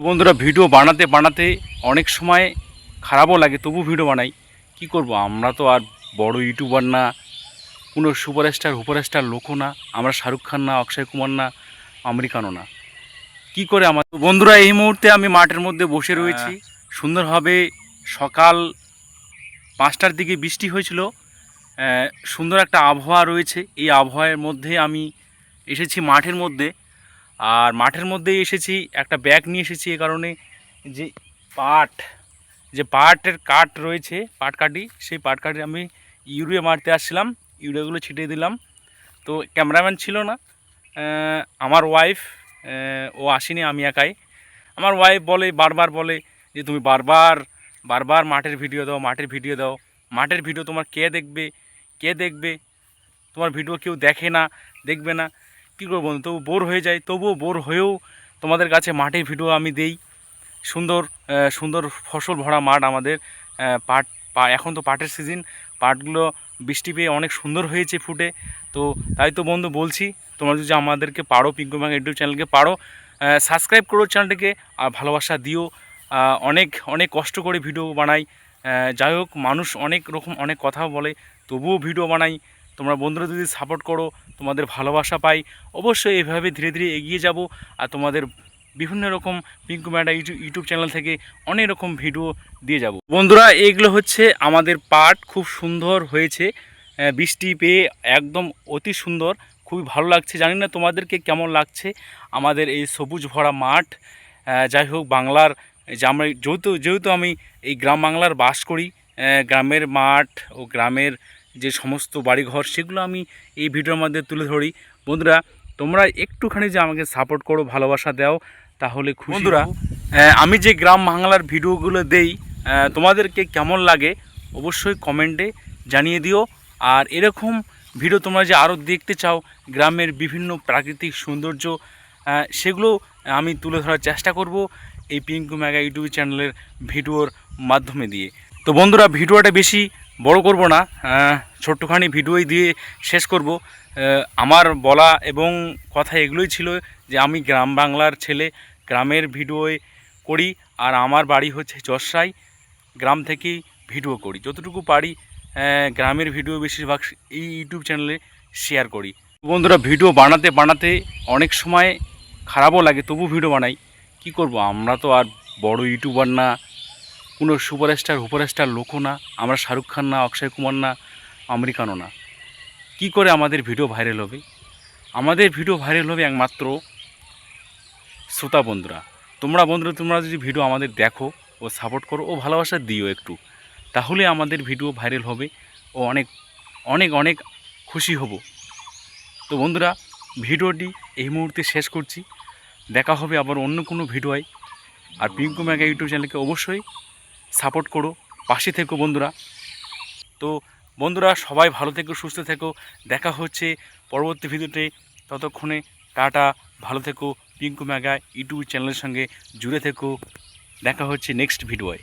বন্ধুরা ভিডিও বানাতে বানাতে অনেক সময় খারাপও লাগে তবু ভিডিও বানাই। কি করব? আমরা তো আর বড় ইউটিউবার না কোনো সুপারস্টার হুপারস্টার লোকও না আমরা শাহরুখ খান না অক্ষয় কুমার না আমেরিকানও না। কি করে আমার বন্ধুরা এই মুহূর্তে আমি মাঠের মধ্যে বসে রয়েছি। সুন্দরভাবে সকাল পাঁচটার দিকে বৃষ্টি হয়েছিল। সুন্দর একটা আবহাওয়া রয়েছে। এই আবহাওয়ার মধ্যে আমি এসেছি মাঠের মধ্যে। আর মাঠের মধ্যেই এসেছি, একটা ব্যাগ নিয়ে এসেছি এ কারণে, যে পাট, যে পাটের কাঠ রয়েছে, পাট কাটি সেই পাট কাটি আমি ইউরিয়া মারতে আসছিলাম, ইউরিয়াগুলো ছিটিয়ে দিলাম। তো ক্যামেরাম্যান ছিল না আমার ওয়াইফ ও আসেনি, আমি একাই। আমার ওয়াইফ বলে, বারবার বলে যে, তুমি বারবার বারবার মাঠের ভিডিও দাও, মাঠের ভিডিও দাও। মাঠের ভিডিও তোমার কে দেখবে? কে দেখবে? তোমার ভিডিও কেউ দেখে না, দেখবে না। কী করব বন্ধু তবু বোর হয়ে যায় তবুও বোর হয়েও তোমাদের কাছে মাঠের ভিডিও আমি দেই। সুন্দর সুন্দর ফসল ভরা মাঠ আমাদের পাট এখন তো পাটের সিজন পাটগুলো বৃষ্টি পেয়ে অনেক সুন্দর হয়েছে ফুটে। তো তাই তো বন্ধু বলছি, তোমরা যদি আমাদেরকে পারো পিঙ্কু ম্যাং ইউটিউব চ্যানেলকে পারো সাবস্ক্রাইব করো চ্যানেলটিকে, আর ভালোবাসা দিও। অনেক অনেক কষ্ট করে ভিডিও বানাই। যাই হোক, মানুষ অনেক রকম অনেক কথা বলে, তবুও ভিডিও বানাই। তোমরা বন্ধুরা যদি সাপোর্ট করো, তোমাদের ভালোবাসা পাই, অবশ্যই এভাবে ধীরে ধীরে এগিয়ে যাব। আর তোমাদের বিভিন্ন রকম পিঙ্কু ম্যাডা ইউটিউব চ্যানেল থেকে অনেক রকম ভিডিও দিয়ে যাব। বন্ধুরা, এগুলো হচ্ছে আমাদের পাট খুব সুন্দর হয়েছে। বৃষ্টি পেয়ে একদম অতি সুন্দর। খুবই ভালো লাগছে। জানি না তোমাদেরকে কেমন লাগছে আমাদের এই সবুজ ভরা মাঠ। যাই হোক, বাংলার যে আমরা যেহেতু যেহেতু আমি এই গ্রাম বাংলার বাস করি গ্রামের মাঠ ও গ্রামের যে সমস্ত বাড়িঘর, সেগুলো আমি এই ভিডিওর মধ্যে তুলে ধরি। বন্ধুরা, তোমরা একটুখানি যে আমাকে সাপোর্ট করো, ভালোবাসা দাও, তাহলে বন্ধুরা আমি যে গ্রাম বাংলার ভিডিওগুলো দেই তোমাদেরকে কেমন লাগে অবশ্যই কমেন্টে জানিয়ে দিও। আর এরকম ভিডিও তোমরা যে আরও দেখতে চাও, গ্রামের বিভিন্ন প্রাকৃতিক সৌন্দর্য সেগুলো আমি তুলে ধরার চেষ্টা করব এই পিঙ্কু ম্যাগা ইউটিউব চ্যানেলের ভিডিওর মাধ্যমে দিয়ে। তো বন্ধুরা, ভিডিওটা বেশি বড় করব না ছোট্টখানি ভিডিওই দিয়ে শেষ করব। আমার বলা এবং কথা এগুলোই ছিল যে আমি গ্রাম বাংলার ছেলে, গ্রামের ভিডিওয়ে করি আর আমার বাড়ি হচ্ছে চরসাই গ্রাম থেকেই ভিডিও করি। যতটুকু পারি গ্রামের ভিডিও বেশিরভাগ এই ইউটিউব চ্যানেলে শেয়ার করি। বন্ধুরা, ভিডিও বানাতে বানাতে অনেক সময় খারাপও লাগে তবু ভিডিও বানাই। কি করব, আমরা তো আর বড় ইউটিউবার না কোনো সুপারস্টার হুপারস্টার লোকও না, আমরা শাহরুখ খান না, অক্ষয় কুমার না, আমেরিকানও না। কি করে আমাদের ভিডিও ভাইরাল হবে? আমাদের ভিডিও ভাইরাল হবে একমাত্র শ্রোতা বন্ধুরা। তোমরা বন্ধুরা, তোমরা যদি ভিডিও আমাদের দেখো ও সাপোর্ট করো, ও ভালোবাসা দিও একটু। তাহলে আমাদের ভিডিও ভাইরাল হবে ও অনেক অনেক অনেক খুশি হব। তো বন্ধুরা, ভিডিওটি এই মুহূর্তে শেষ করছি। দেখা হবে আবার অন্য কোনো ভিডিওয়। আর পিঙ্কু ম্যাগা ইউটিউব চ্যানেলকে অবশ্যই সাপোর্ট করো, পাশে থেকো বন্ধুরা। তো বন্ধুরা, সবাই ভালো থেকো, সুস্থ থেকো। দেখা হচ্ছে পরবর্তী ভিডিওতে। ততক্ষণে টাটা, ভালো থেকো। পিঙ্কু ম্যাগা ইউটিউব চ্যানেলের সঙ্গে জুড়ে থেকো। দেখা হচ্ছে নেক্সট ভিডিওয়